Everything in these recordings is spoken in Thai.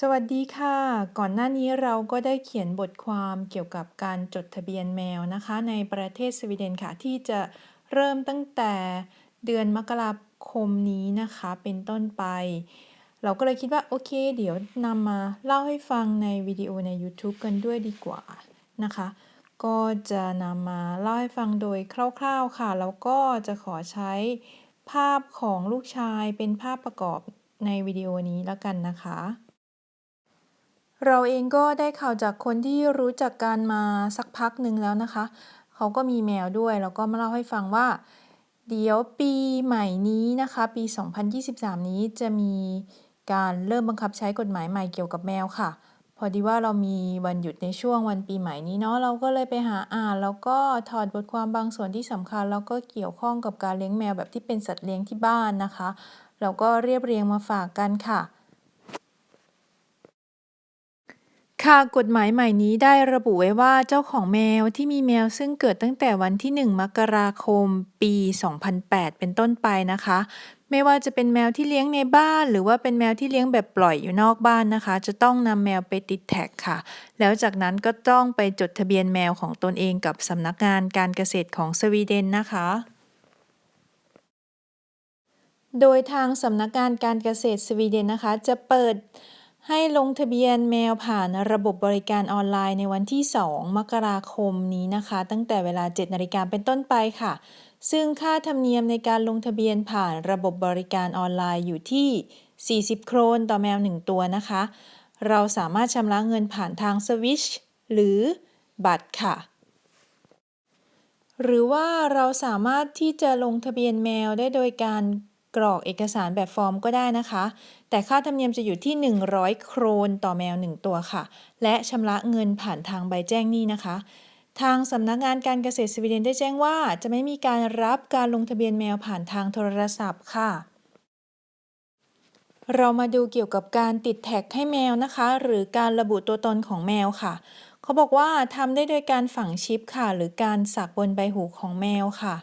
สวัสดีค่ะ ก่อนหน้านี้เราก็ได้เขียนบทความเกี่ยวกับการจดทะเบียนแมวนะคะ ในประเทศสวีเดนค่ะ ที่จะเริ่มตั้งแต่เดือนมกราคมนี้นะคะ เป็นต้นไป เราก็เลยคิดว่า โอเค เดี๋ยวนำมาเล่าให้ฟังในวิดีโอใน YouTube กันด้วยดีกว่านะคะ ก็จะนำมาเล่าให้ฟังโดยคร่าวๆค่ะ แล้วก็จะขอใช้ภาพของลูกชายเป็นภาพประกอบในวิดีโอนี้แล้วกันนะคะ เราเองก็ได้ข่าวจากคนที่รู้จักกันมาสักพักหนึ่งแล้วนะคะ เขาก็มีแมวด้วยแล้วก็มาเล่าให้ฟังว่า เดี๋ยวปีใหม่นี้นะคะ ปี 2023 นี้จะมีการเริ่มบังคับใช้กฎหมายใหม่เกี่ยวกับแมวค่ะ พอดีว่าเรามีวันหยุดในช่วงวันปีใหม่นี้เนาะเราก็เลยไปหาอ่านแล้วก็ถอดบทความบางส่วนที่สำคัญ แล้วก็เกี่ยวข้องกับการเลี้ยงแมวแบบที่เป็นสัตว์เลี้ยงที่บ้านนะคะ เราก็เรียบเรียงมาฝากกันค่ะ ค่ะกฎหมายใหม่นี้ได้ระบุไว้ว่าเจ้าของแมวที่มีแมวซึ่งเกิดตั้งแต่วันที่ 1 มกราคม ปี 2008 เป็นต้นไปนะคะ ไม่ว่าจะเป็นแมวที่เลี้ยงในบ้าน หรือว่าเป็นแมวที่เลี้ยงแบบปล่อยอยู่นอกบ้านนะคะ จะต้องนำแมวไปติดแท็กค่ะ แล้วจากนั้นก็ต้องไปจดทะเบียนแมวของตนเองกับสำนักงานการเกษตรของสวีเดนนะคะโดยทางสำนักงานการเกษตรสวีเดนนะคะ จะเปิด ให้ลงทะเบียนแมวผ่านระบบบริการออนไลน์ในวันที่ 2 มกราคมนี้นะคะ ตั้งแต่เวลา 7 นาฬิกาเป็นต้นไปค่ะ ซึ่งค่าธรรมเนียมในการลงทะเบียนผ่านระบบบริการออนไลน์อยู่ที่ 40 โครนต่อแมว 1 ตัวนะคะ เราสามารถชำระเงินผ่านทางสวิชหรือบัตรค่ะ หรือว่าเราสามารถที่จะลงทะเบียนแมวได้โดยการ กรอกเอกสารแบบฟอร์มก็ได้นะคะ แต่ค่าธรรมเนียมจะอยู่ที่ 100 โครนต่อแมว 1 ตัวค่ะ และชำระเงินผ่านทางใบแจ้งหนี้นะคะ ทางสำนักงานการเกษตรสวีเดนได้แจ้งว่า จะไม่มีการรับการลงทะเบียนแมวผ่านทางโทรศัพท์ค่ะเรามาดูเกี่ยวกับการติดแท็กให้แมวนะคะ หรือการระบุตัวตนของแมวค่ะ เขาบอกว่าทำได้โดยการฝังชิปค่ะ หรือการสักบนใบหูของแมวค่ะ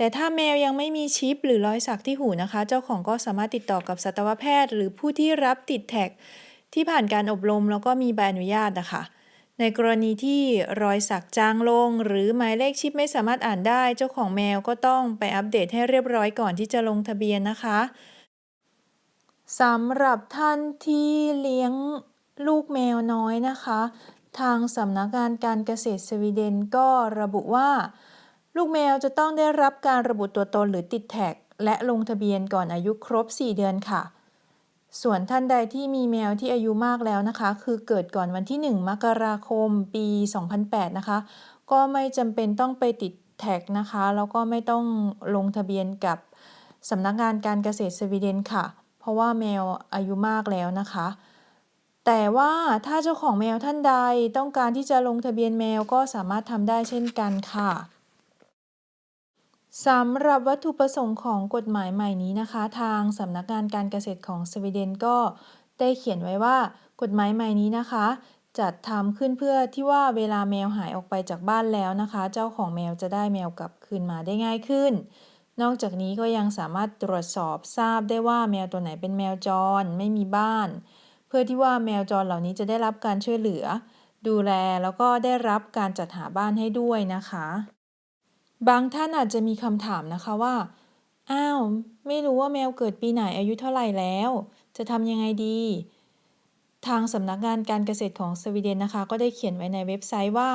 แต่ถ้าแมวยังไม่มีชิปหรือรอยสักที่หูนะคะ เจ้าของก็สามารถติดต่อกับสัตวแพทย์ หรือผู้ที่รับติดแท็กที่ผ่านการอบรมแล้วก็มีใบอนุญาตนะคะ ในกรณีที่รอยสักจางลง หรือหมายเลขชิปไม่สามารถอ่านได้ เจ้าของแมวก็ต้องไปอัปเดตให้เรียบร้อยก่อนที่จะลงทะเบียนนะคะสำหรับท่านที่เลี้ยงลูกแมวน้อยนะคะ ทางสำนักงานการเกษตรสวีเดนก็ระบุว่า ลูกแมวจะต้องได้รับการระบุตัวตนหรือติดแท็ก และลงทะเบียนก่อนอายุครบ 4 เดือนค่ะ ส่วนท่านใดที่มีแมวที่อายุมากแล้วนะคะ คือเกิดก่อนวันที่ 1 มกราคมปี 2008 นะคะ ก็ไม่จำเป็นต้องไปติดแท็กนะคะ แล้วก็ไม่ต้องลงทะเบียนกับสำนักงานการเกษตรสวีเดนค่ะ เพราะว่าแมวอายุมากแล้วนะคะ แต่ว่าถ้าเจ้าของแมวท่านใดต้องการที่จะลงทะเบียนแมวก็สามารถทำได้เช่นกันค่ะ สำหรับวัตถุประสงค์ของกฎหมายใหม่นี้นะคะ ทางสำนักงานการเกษตรของสวีเดนก็ได้เขียนไว้ว่ากฎหมายใหม่นี้นะคะ จัดทำขึ้นเพื่อที่ว่าเวลาแมวหายออกไปจากบ้านแล้วนะคะ เจ้าของแมวจะได้แมวกลับคืนมาได้ง่ายขึ้น นอกจากนี้ก็ยังสามารถตรวจสอบทราบได้ว่าแมวตัวไหนเป็นแมวจรไม่มีบ้าน เพื่อที่ว่าแมวจรเหล่านี้จะได้รับการช่วยเหลือ ดูแลแล้วก็ได้รับการจัดหาบ้านให้ด้วยนะคะ บางท่านอาจจะมีคำถามนะคะว่า อ้าว ไม่รู้ว่าแมวเกิดปีไหนอายุเท่าไหร่แล้ว จะทำยังไงดี ทางสำนักงานการเกษตรของสวีเดนนะคะ ก็ได้เขียนไว้ในเว็บไซต์ว่า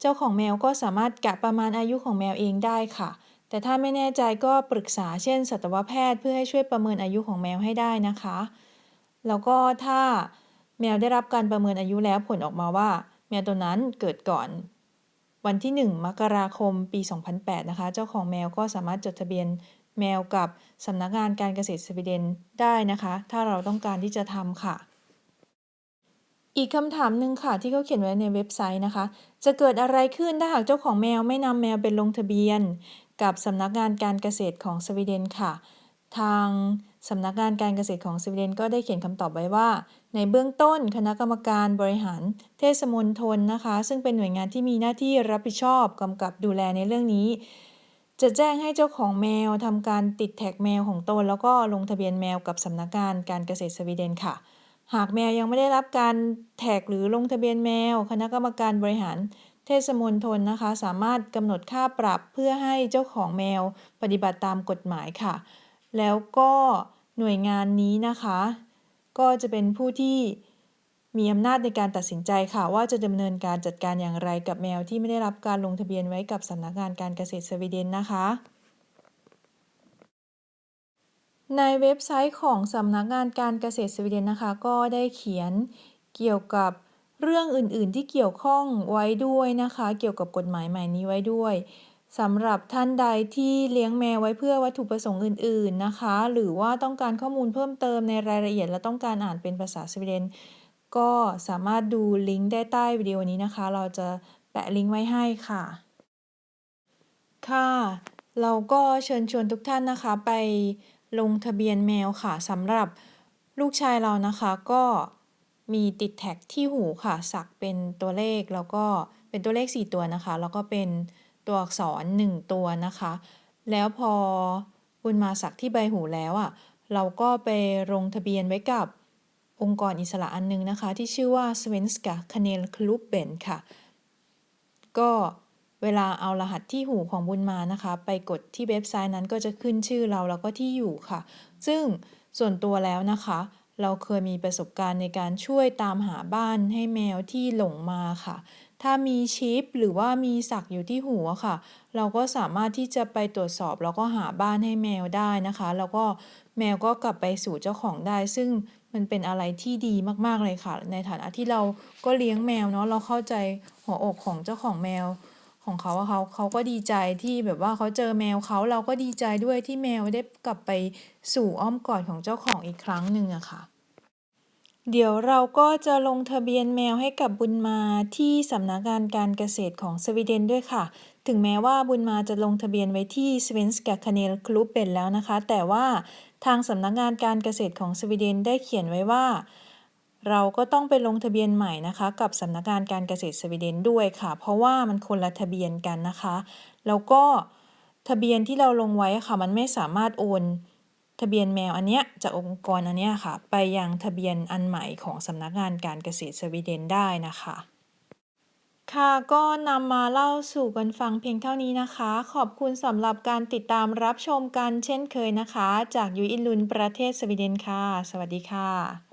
เจ้าของแมวก็สามารถกะประมาณอายุของแมวเองได้ค่ะ แต่ถ้าไม่แน่ใจก็ปรึกษาเช่น สัตวแพทย์เพื่อให้ช่วยประเมินอายุของแมวให้ได้นะคะ แล้วก็ถ้าแมวได้รับการประเมินอายุแล้วผลออกมาว่า แมวตัวนั้นเกิดก่อน วันที่ 1 มกราคม ปี 2008 นะคะ เจ้าของแมวก็สามารถจดทะเบียนแมวกับสำนักงานการเกษตรสวีเดนได้นะคะ ถ้าเราต้องการที่จะทำค่ะ อีกคำถามหนึ่งค่ะ ที่เขาเขียนไว้ในเว็บไซต์นะคะ จะเกิดอะไรขึ้นถ้าหากเจ้าของแมวไม่นำแมวไปลงทะเบียน กับสำนักงานการเกษตรของสวีเดนค่ะ ทาง สำนักงานการเกษตรของสวีเดนก็ได้เขียนคำตอบไว้ว่า ในเบื้องต้นคณะกรรมการบริหาร เทศมนตรนะคะ ซึ่งเป็นหน่วยงานที่มีหน้าที่รับผิดชอบกำกับดูแลในเรื่องนี้ จะแจ้งให้เจ้าของแมวทำการติดแท็กแมวของตนแล้วก็ลงทะเบียนแมวกับสำนักงานการเกษตรสวีเดนค่ะ หากแมวยังไม่ได้รับการแท็กหรือลงทะเบียนแมว คณะกรรมการบริหารเทศมนตรนะคะ สามารถกำหนดค่าปรับเพื่อให้เจ้าของแมวปฏิบัติตามกฎหมายค่ะ แล้วก็ หน่วยงานนี้นะคะ ก็จะเป็นผู้ที่มีอำนาจในการตัดสินใจค่ะ ว่าจะดำเนินการจัดการอย่างไรกับแมวที่ไม่ได้รับการลงทะเบียนไว้กับสำนักงานการเกษตรสวีเดนนะคะ ในเว็บไซต์ของสำนักงานการเกษตรสวีเดนนะคะ ก็ได้เขียนเกี่ยวกับเรื่องอื่น ๆ ที่เกี่ยวข้องไว้ด้วยนะคะ เกี่ยวกับกฎหมายใหม่นี้ไว้ด้วย สำหรับท่านใดที่เลี้ยงแมวไว้เพื่อวัตถุประสงค์อื่น ๆ นะคะ หรือว่าต้องการข้อมูลเพิ่มเติมในรายละเอียดและต้องการอ่านเป็นภาษาสวีเดน ก็สามารถดูลิงก์ได้ใต้วิดีโอนี้นะคะ เราจะแปะลิงก์ไว้ให้ค่ะ ค่ะ เราก็เชิญชวนทุกท่านนะคะ ไปลงทะเบียนแมวค่ะสำหรับลูกชายเรานะคะก็มีติดแท็กที่หูค่ะ สักเป็นตัวเลขแล้วก็เป็นตัวเลข 4 ตัวนะคะ แล้วก็เป็น ตัวอักษร 1 ตัวนะคะ แล้วพอบุญมาสักที่ใบหูแล้วอะเราก็ไปลงทะเบียนไว้กับองค์กรอิสระอันนึงนะคะ ที่ชื่อว่า Svenska Kanelklubben ค่ะ ก็เวลาเอารหัสที่หูของบุญมานะคะ ไปกดที่เว็บไซต์นั้นก็จะขึ้นชื่อเราแล้วก็ที่อยู่ค่ะ ซึ่งส่วนตัวแล้วนะคะ เราเคยมีประสบการณ์ในการช่วยตามหาบ้านให้แมวที่หลงมาค่ะ ถ้ามีชิปหรือว่ามีสักอยู่ที่หูอะค่ะ เราก็สามารถที่จะไปตรวจสอบ แล้วก็หาบ้านให้แมวได้นะคะ แล้วก็แมวก็กลับไปสู่เจ้าของได้ ซึ่งมันเป็นอะไรที่ดีมากๆเลยค่ะ ในฐานะที่เราก็เลี้ยงแมวเนาะเราเข้าใจหัวอกของเจ้าของแมวของเขาอะเขาเขาก็ดีใจที่แบบว่าเขาเจอแมวเขาเราก็ดีใจด้วยที่แมวได้กลับไปสู่อ้อมกอดของเจ้าของอีกครั้งหนึ่งอะค่ะ เดี๋ยวเราก็จะลงทะเบียนแมวให้กับบุญมาที่สำนักงานการเกษตรของสวีเดนด้วยค่ะ ถึงแม้ว่าบุญมาจะลงทะเบียนไว้ที่ Svenska Kanelklubben แล้วนะคะ แต่ว่าทางสำนักงานการเกษตรของสวีเดนได้เขียนไว้ว่า เราก็ต้องไปลงทะเบียนใหม่นะคะ กับสำนักงานการเกษตรสวีเดนด้วยค่ะ เพราะว่ามันคนละทะเบียนกันนะคะ แล้วก็ทะเบียนที่เราลงไว้ค่ะ มันไม่สามารถโอน ทะเบียนแมวอันเนี้ยจากองค์กรอันเนี้ยค่ะ ไปยังทะเบียนอันใหม่ของสำนักงานการเกษตรสวีเดนได้นะคะ ค่ะก็นำมาเล่าสู่กันฟังเพียงเท่านี้นะคะ ขอบคุณสำหรับการติดตามรับชมกันเช่นเคยนะคะ จากยูอินลุนประเทศสวีเดนค่ะ สวัสดีค่ะ